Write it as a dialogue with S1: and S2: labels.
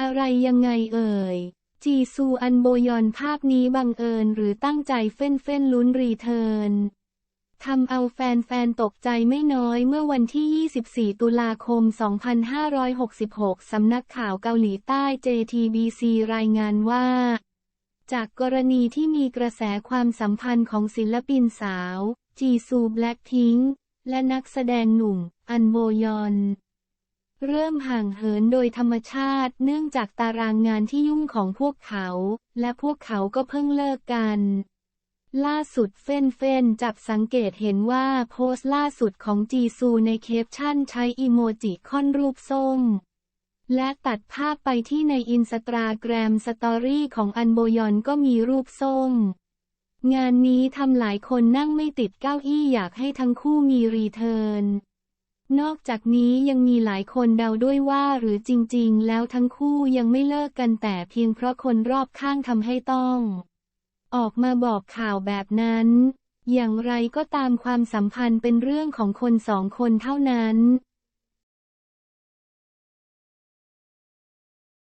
S1: อะไรยังไงเอ่ย จีซูอันโบยอนภาพนี้บังเอิญหรือตั้งใจเฟ้นเฟ้นลุ้นรีเทิร์นทำเอาแฟนๆ ตกใจไม่น้อยเมื่อวันที่ 24 ตุลาคม 2566 สำนักข่าวเกาหลีใต้ JTBC รายงานว่า จากกรณีที่มีกระแสความสัมพันธ์ของศิลปินสาว จีซูแบล็คพิงค์และนักแสดงหนุ่ม อันโบยอน เริ่มห่างเหินโดยธรรมชาติเนื่องจากตารางงานที่ยุ่งของพวกเขา และพวกเขาก็เพิ่งเลิกกัน ล่าสุดเฟ้นเฟ้นจับสังเกตเห็นว่าโพสต์ล่าสุดของจีซูในเคปชั่นใช้อีโมจิค่อนรูปส้ม และตัดภาพไปที่ในอินสตาแกรมสตอรี่ของอันโบยอนก็มีรูปส้ม งานนี้ทำหลายคนนั่งไม่ติดเก้าอี้อยากให้ทั้งคู่มีรีเทิร์น นอกจากนี้ยังมีหลายคนเดาด้วยว่าหรือจริง ๆ แล้วทั้งคู่ยังไม่เลิกกันแต่เพียงเพราะคนรอบข้างทำให้ต้อง ออกมาบอกข่าวแบบนั้น อย่างไรก็ตามความสัมพันธ์เป็นเรื่องของคนสองคนเท่านั้น